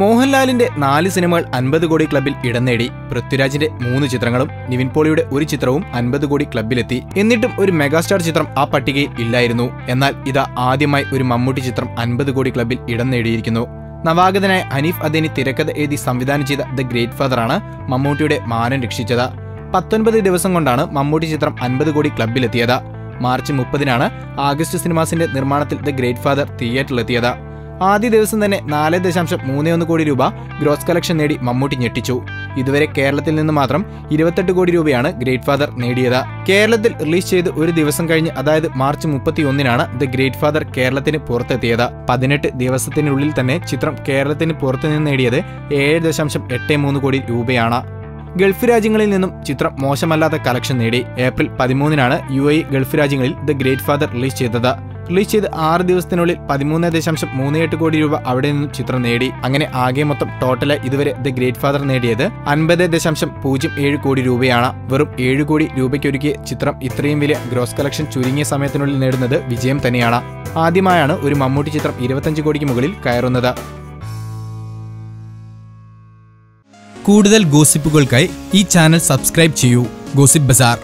മോഹൻലാലിന്റെ നാല് സിനിമകൾ അൻപത് കോടി ക്ലബിൽ ഇടം നേടി. പൃഥ്വിരാജിന്റെ മൂന്ന് ചിത്രങ്ങളും നിവിൻ പോളിയുടെ ഒരു ചിത്രവും അൻപത് കോടി ക്ലബിലെത്തി. എന്നിട്ടും ഒരു മെഗാസ്റ്റാർ ചിത്രം ആ പട്ടികയിൽ ഇല്ലായിരുന്നു. എന്നാൽ ഇതാ ആദ്യമായി ഒരു മമ്മൂട്ടി ചിത്രം അൻപത് കോടി ക്ലബിൽ ഇടം നേടിയിരിക്കുന്നു. നവാഗതനായ ഹനീഫ് അദേനി തിരക്കഥ എഴുതി സംവിധാനം ചെയ്ത ദ ഗ്രേറ്റ് ഫാദറാണ് മമ്മൂട്ടിയുടെ മാനം രക്ഷിച്ചത്. പത്തൊൻപത് ദിവസം കൊണ്ടാണ് മമ്മൂട്ടി ചിത്രം അൻപത് കോടി ക്ലബിലെത്തിയത്. മാർച്ച് മുപ്പതിനാണ് ആഗസ്റ്റ് സിനിമാസിന്റെ നിർമ്മാണത്തിൽ ദ ഗ്രേറ്റ് ഫാദർ തിയേറ്ററിലെത്തിയത്. ആദ്യ ദിവസം തന്നെ നാല് ദശാംശം മൂന്ന് ഒന്ന് കോടി രൂപ ഗ്രോസ് കളക്ഷൻ നേടി മമ്മൂട്ടി ഞെട്ടിച്ചു. ഇതുവരെ കേരളത്തിൽ നിന്ന് മാത്രം ഇരുപത്തെട്ട് കോടി രൂപയാണ് ഗ്രേറ്റ് ഫാദർ നേടിയത്. കേരളത്തിൽ റിലീസ് ചെയ്ത് ഒരു ദിവസം കഴിഞ്ഞ് അതായത് മാർച്ച് മുപ്പത്തി ഒന്നിനാണ് ദ ഗ്രേറ്റ് ഫാദർ കേരളത്തിന് പുറത്തെത്തിയത്. പതിനെട്ട് ദിവസത്തിനുള്ളിൽ തന്നെ ചിത്രം കേരളത്തിന് പുറത്തുനിന്ന് നേടിയത് ഏഴ് ദശാംശം എട്ട് മൂന്ന് കോടി രൂപയാണ്. ഗൾഫ് രാജ്യങ്ങളിൽ നിന്നും ചിത്രം മോശമല്ലാത്ത കളക്ഷൻ നേടി. ഏപ്രിൽ പതിമൂന്നിനാണ് യു ഗൾഫ് രാജ്യങ്ങളിൽ ദ ഗ്രേറ്റ് ഫാദർ റിലീസ് ചെയ്തത്. റിലീസ് ചെയ്ത് ആറ് ദിവസത്തിനുള്ളിൽ പതിമൂന്ന് ദശാംശം മൂന്ന് കോടി രൂപ അവിടെ നിന്നും ചിത്രം നേടി. അങ്ങനെ ആകെ മൊത്തം ടോട്ടലായി ഇതുവരെ ദ ഗ്രേറ്റ് ഫാദർ നേടിയത് അൻപത് ദശാംശം പൂജ്യം ഏഴ് കോടി രൂപയാണ്. വെറും ഏഴ് കോടി രൂപയ്ക്കൊരുക്കിയ ചിത്രം ഇത്രയും വലിയ ഗ്രോസ് കളക്ഷൻ ചുരുങ്ങിയ സമയത്തിനുള്ളിൽ നേടുന്നത് വിജയം തന്നെയാണ്. ആദ്യമായാണ് ഒരു മമ്മൂട്ടി ചിത്രം ഇരുപത്തഞ്ച് കോടിക്ക് മുകളിൽ കയറുന്നത്. കൂടുതൽ ഗോസിപ്പുകൾക്കായി ഈ ചാനൽ സബ്സ്ക്രൈബ് ചെയ്യൂ. Gossip Bazaar